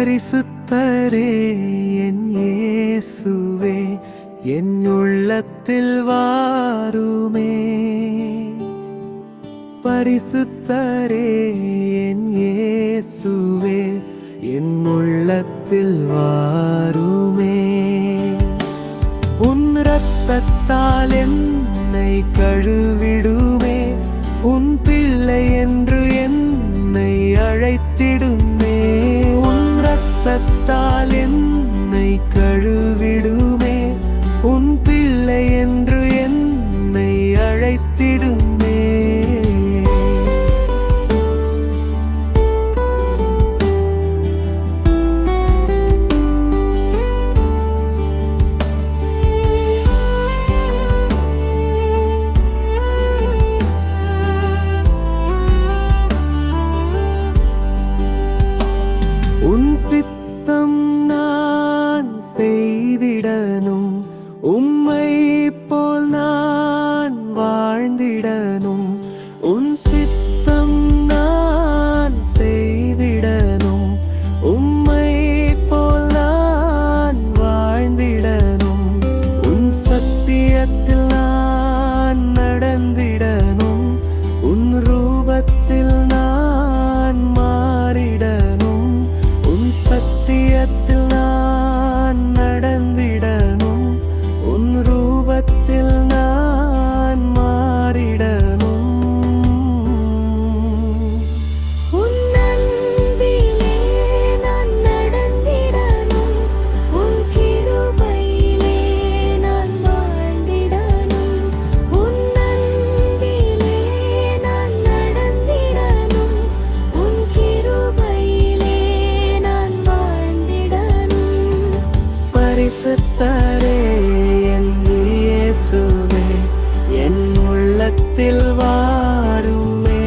பரிசுத்தரே என் இயேசுவே என் உள்ளத்தில் வாருமே. பரிசுத்தரே என் இயேசுவே என் உள்ளத்தில் வாருமே. உன் ரத்தத்தால் என்னை கழுவிடுமே உன் இரத்தத்தால் என்னை கழு வாழ்ந்திடனும் உம்மை போல் நான் வாழ்ந்திடனும் உன் சித்த பரிசுத்தரே என் இயேசுவே என் உள்ளத்தில் வாருமே.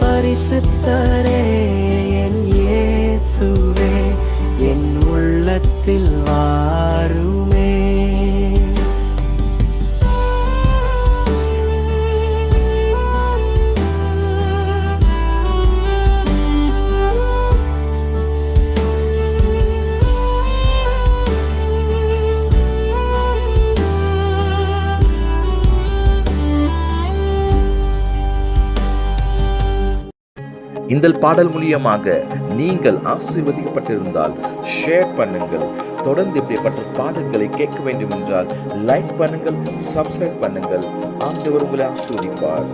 பரிசுத்தரே என் இயேசுவே என் உள்ளத்தில் வாருமே இந்த பாடல் மூலியமாக நீங்கள் ஆசீர்வதிக்கப்பட்டிருந்தால் ஷேர் பண்ணுங்கள். தொடர்ந்து இப்படிப்பட்ட பாடல்களை கேட்க வேண்டும் என்றால் லைக் பண்ணுங்கள் சப்ஸ்கிரைப் பண்ணுங்கள். ஆண்டவர் உங்களை ஆசீர்வதிப்பார்.